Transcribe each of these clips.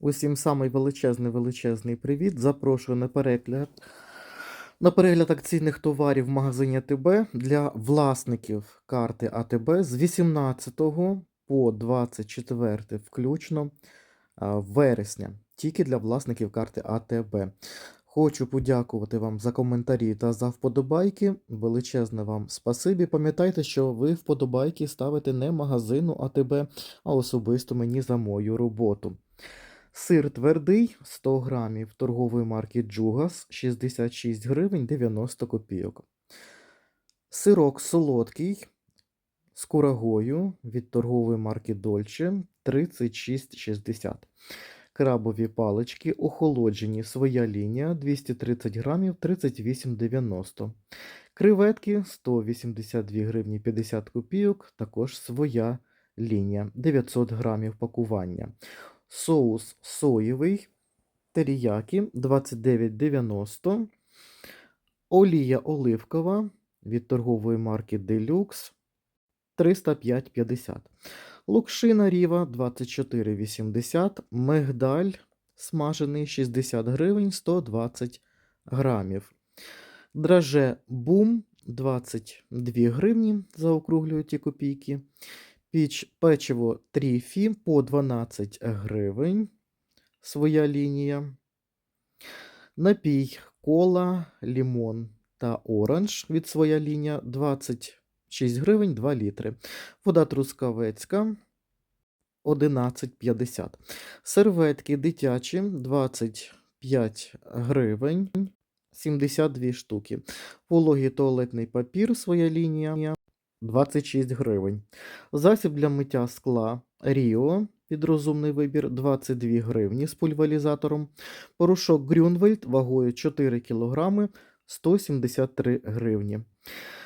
Усім самий величезний величезний привіт. Запрошую на перегляд. На перегляд акційних товарів в магазині АТБ для власників карти АТБ з 18 по 24 включно вересня. Тільки для власників карти АТБ. Хочу подякувати вам за коментарі та за вподобайки. Величезне вам спасибі. Пам'ятайте, що ви вподобайки ставите не магазину АТБ, а особисто мені за мою роботу. Сир твердий 100 грамів торгової марки Джугас 66 гривень 90 копійок. Сирок солодкий з курагою від торгової марки Dolce 36,60. Крабові палички охолоджені своя лінія 230 грамів 38,90. Креветки 182 гривні 50 копійок, також своя лінія 900 грамів пакування. Соус соєвий теріякі 29,90. Олія оливкова від торгової марки Deluxe 305,50. Лукшина ріва 24,80. Мигдаль смажений 60 гривень 120 грамів. Драже бум 22 гривні, заокруглюю ті копійки. Печиво тріфі по 12 гривень. Своя лінія. Напій кола, лімон та оранж від своя лінія 26 гривень 2 літри. Вода трускавецька 11,50. Серветки дитячі 25 гривень 72 штуки. Вологий туалетний папір своя лінія 26 гривень. Засіб для миття скла Ріо під розумний вибір 22 гривні з пульверізатором. Порошок Грюнвельд вагою 4 кг 173 гривні.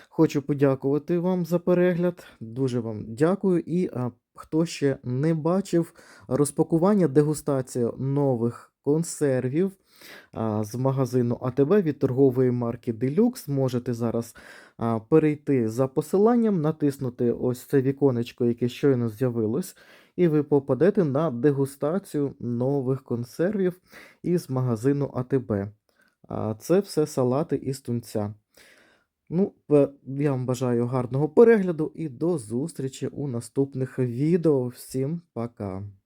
Хочу подякувати вам за перегляд. Дуже вам дякую. І а, хто ще не бачив розпакування, дегустація нових консервів з магазину АТБ від торгової марки Deluxe. Можете зараз перейти за посиланням, натиснути ось це віконечко, яке щойно з'явилось, і ви попадете на дегустацію нових консервів із магазину АТБ. Це все салати із тунця. Ну, я вам бажаю гарного перегляду і до зустрічі у наступних відео. Всім пока!